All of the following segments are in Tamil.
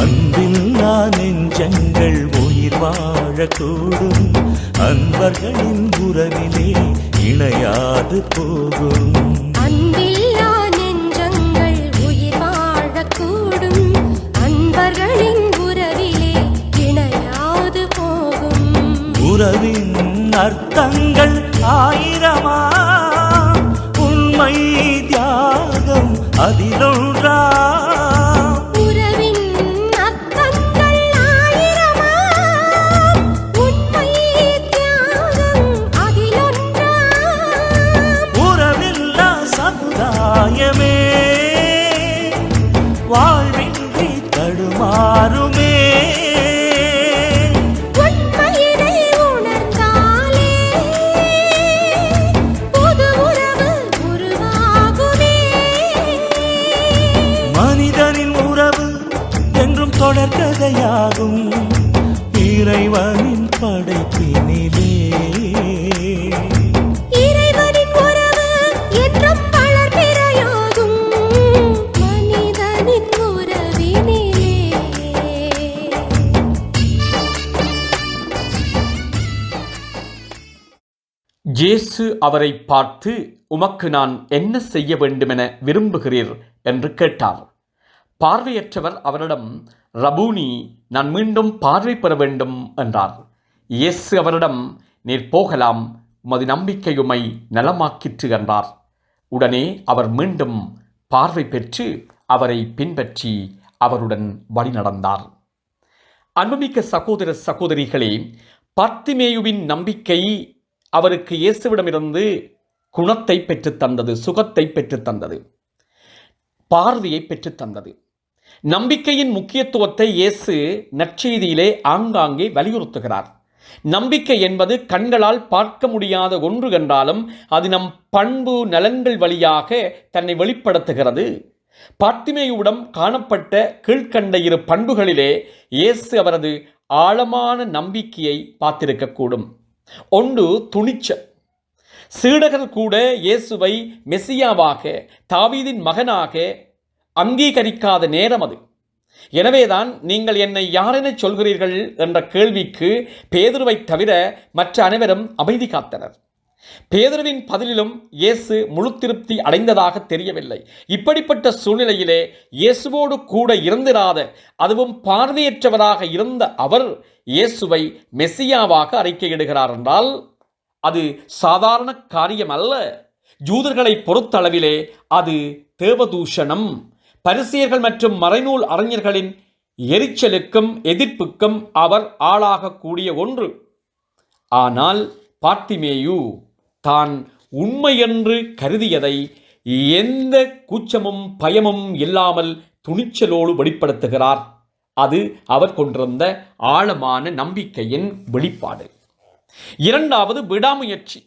அன்பில்லா நெஞ்சங்கள் உயிர் வாழக்கூடும். அன்பர்களின் உறவிலே இணையாது போகும். அன்பில்லா நெஞ்சங்கள் உயிர் வாழக்கூடும். அன்பர்களின் உறவிலே இணையாது போகும். உறவின் அர்த்தங்கள் ஆயிரமா உறவினிலே. இயேசு அவரை பார்த்து உமக்கு நான் என்ன செய்ய வேண்டுமென விரும்புகிறீர்? என்று கேட்டார். பார்வையற்றவர் அவரிடம் ரபூனி நான் மீண்டும் பார்வை பெற வேண்டும் என்றார். இயேசு அவரிடம் நீர் போகலாம் உமது நம்பிக்கை உமை நலமாக்கிற்று என்றார். உடனே அவர் மீண்டும் பார்வை பெற்று அவரை பின்பற்றி அவருடன் வழிநடந்தார். அன்புமிக்க சகோதர சகோதரிகளே பர்த்திமேயுவின் நம்பிக்கை அவருக்கு இயேசுவிடமிருந்து குணத்தை பெற்றுத் தந்தது சுகத்தை பெற்றுத் தந்தது பார்வையை பெற்றுத் தந்தது. நம்பிக்கையின் முக்கியத்துவத்தை இயேசு நற்செய்தியிலே ஆங்காங்கே வலியுறுத்துகிறார். நம்பிக்கை என்பது கண்களால் பார்க்க முடியாத ஒன்று என்றாலும் அது நம் பண்பு நலன்கள் வழியாக தன்னை வெளிப்படுத்துகிறது. பார்த்திமேயுவிடம் காணப்பட்ட கீழ்கண்ட இரு பண்புகளிலே இயேசு அவரது ஆழமான நம்பிக்கையை பார்த்திருக்கக்கூடும். ஒன்று துணிச்சல். சீடர்கள் கூட இயேசுவை மெசியாவாக தாவீதின் மகனாக அங்கீகரிக்காத நேரம் அது. எனவேதான் நீங்கள் என்னை யாரென சொல்கிறீர்கள் என்ற கேள்விக்கு பேதுருவை தவிர மற்ற அனைவரும் அமைதி காத்தனர். பேதுருவின் பதிலிலும் இயேசு முழு திருப்தி அடைந்ததாக தெரியவில்லை. இப்படிப்பட்ட சூழ்நிலையிலே இயேசுவோடு கூட இருந்திராத அதுவும் பார்வையற்றவராக இருந்த அவர் இயேசுவை மெஸ்ஸியாவாக அறிக்கையிடுகிறார் என்றால் அது சாதாரண காரியம் அல்ல ஜூதர்களை பொறுத்தளவிலே அது தேவதூஷணம். பரிசியர்கள் மற்றும் மறைநூல் அறிஞர்களின் எரிச்சலுக்கும் எதிர்ப்புக்கும் அவர் ஆளாகக்கூடிய ஒன்று. ஆனால் பார்த்திமேயு தான் உண்மையென்று கருதியதை எந்த கூச்சமும் பயமும் இல்லாமல் துணிச்சலோடு வெளிப்படுத்துகிறார். அது அவர் கொண்டிருந்த ஆழமான நம்பிக்கையின் வெளிப்பாடு. இரண்டாவது விடாமுயற்சி.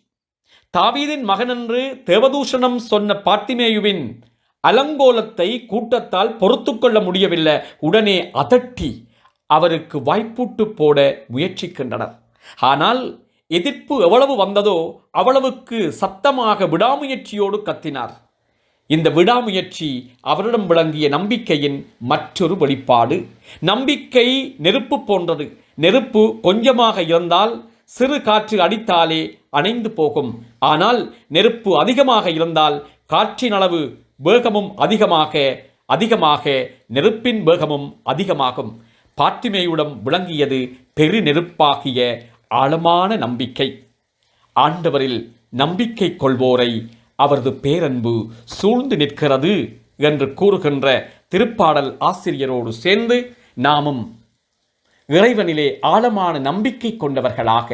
தாவீதின் மகனென்று தேவதூஷணம் சொன்ன பார்த்திமேயுவின் அலங்கோலத்தை கூட்டத்தால் பொறுத்து கொள்ள முடியவில்லை. உடனே அதட்டி அவருக்கு வாய்ப்பூட்டு போட முயற்சிக்கின்றனர். ஆனால் எதிர்ப்பு எவ்வளவு வந்ததோ அவ்வளவுக்கு சத்தமாக விடாமுயற்சியோடு கத்தினார். இந்த விடாமுயற்சி அவரிடம் விளங்கிய நம்பிக்கையின் மற்றொரு வெளிப்பாடு. நம்பிக்கை நெருப்பு போன்றது. நெருப்பு கொஞ்சமாக இருந்தால் சிறு காற்று அடித்தாலே அணைந்து போகும். ஆனால் நெருப்பு அதிகமாக இருந்தால் காற்றின் அளவு வேகமும் அதிகமாக அதிகமாக நெருப்பின் வேகமும் அதிகமாகும். பாத்திமையுடன் விளங்கியது பெரு நெருப்பாகிய ஆழமான நம்பிக்கை. ஆண்டவரில் நம்பிக்கை கொள்வோரை அவரது பேரன்பு சூழ்ந்து நிற்கிறது என்று கூறுகின்ற திருப்பாடல் ஆசிரியரோடு சேர்ந்து நாமும் இறைவனிலே ஆழமான நம்பிக்கை கொண்டவர்களாக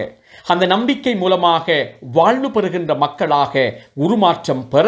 அந்த நம்பிக்கை மூலமாக வாழ்வு பெறுகின்ற மக்களாக உருமாற்றம் பெற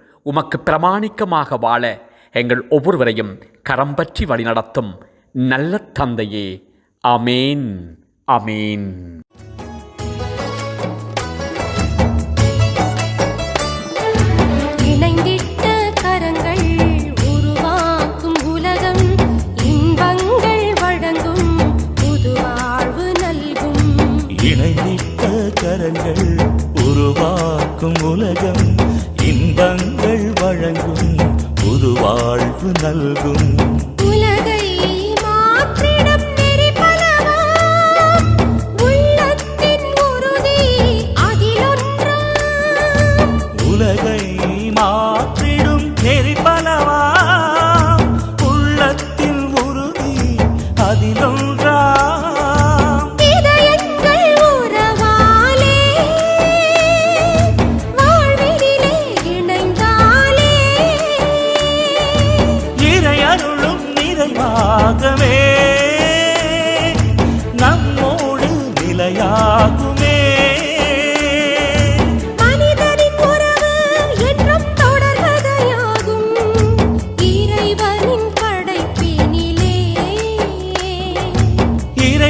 உமக்கு பிரமாணிக்கமாக வாழ எங்கள் ஒவ்வொருவரையும் கரம் பற்றி வழிநடத்தும் நல்ல தந்தையே. ஆமேன். ஆமேன். இணைந்திட்ட கரங்கள் உருவாக்கும் உலகம் இன்பங்கள் வாழ்வு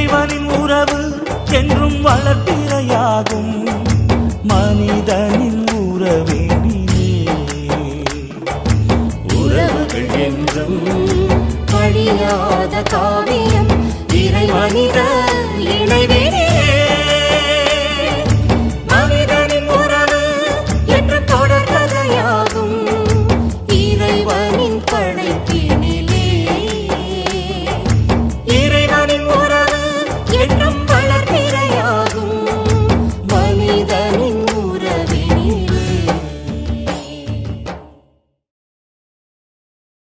இறைவனின் உறவு என்றும் வளர்த்திரையாகும் மனிதனின் உறவே உறவுகள் என்றும் படியாத காவியம். இறைவனித இணைவிலே மனிதனின்